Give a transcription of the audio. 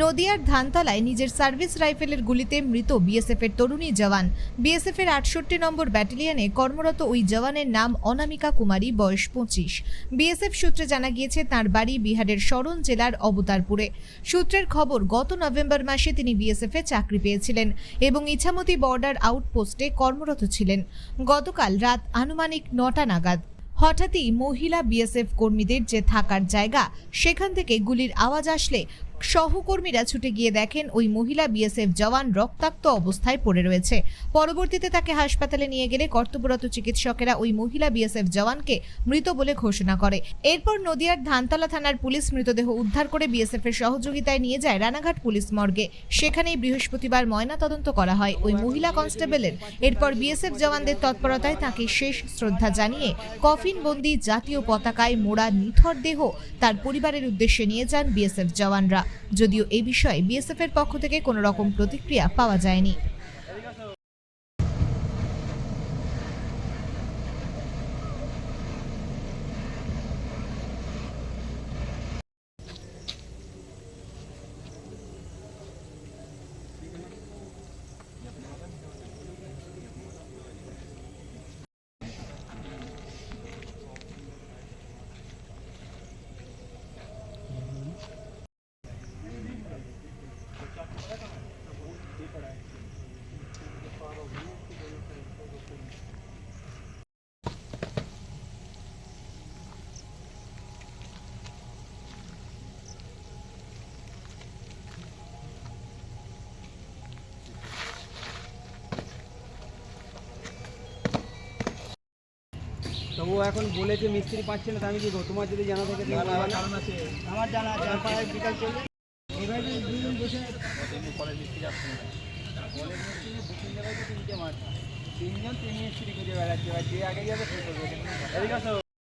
নদিয়ার ধানতলায় নিজের সার্ভিস রাইফেলের গুলিতে মৃত বিএসএফের তরুণী জওয়ান। বিএসএফের আটষট্টি নম্বর ব্যাটালিয়নে কর্মরত ওই জওয়ানের নাম অনামিকা কুমারী, বয়স পঁচিশ। বিএসএফ সূত্রে জানা গিয়েছে, তার বাড়ি বিহারের শরণ জেলার অবতারপুরে। সূত্রের খবর, গত নভেম্বর মাসে তিনি বিএসএফে চাকরি পেয়েছিলেন এবং ইছামতি বর্ডার আউটপোস্টে কর্মরত ছিলেন। গতকাল রাত আনুমানিক নটা নাগাদ। হঠাৎই মহিলা বিএসএফ কর্মীদের যে থাকার জায়গা, সেখান থেকে গুলির আওয়াজ আসলে সহকর্মীরা ছুটে গিয়ে দেখেন ওই মহিলা বিএসএফ জওয়ান রক্তাক্ত অবস্থায় পড়ে রয়েছে। পরবর্তীতে তাকে হাসপাতালে নিয়ে গেলে কর্তব্যরত চিকিৎসকেরা ওই মহিলা বিএসএফ জওয়ানকে মৃত বলে ঘোষণা করে। এরপর নদিয়ার ধানতলা থানার পুলিশ মৃতদেহ উদ্ধার করে বিএসএফ এর সহযোগিতায় নিয়ে যায় রানাঘাট পুলিশ মর্গে। সেখানেই বৃহস্পতিবার ময়না তদন্ত করা হয়। ওই মহিলা কনস্টেবলের। এরপর বিএসএফ জওয়ানদের তৎপরতায় তাকে শেষ শ্রদ্ধা জানিয়ে কফিনবন্দি জাতীয় পতাকায় মোড়া নিথর দেহ তার পরিবারের উদ্দেশ্যে নিয়ে যান বিএসএফ জওয়ানরা। যদিও এ বিষয়ে বিএসএফের পক্ষ থেকে কোনো রকম প্রতিক্রিয়া পাওয়া যায়নি। তো ও এখন বলেছে মিস্ত্রি পাচ্ছে না আমি কি করব? তোমার যদি জানা থাকে। আমার জানা আছে বিকাল চললে এবার যদি বসে কলেজ মিস্ত্রি আসছে না কলেজ মিস্ত্রি দু তিন তিনটে মাছ তিনজন তিন মিস্ত্রি খুঁজে বেড়াচ্ছে যে আগে যাবে সে করবে এদিকে আসো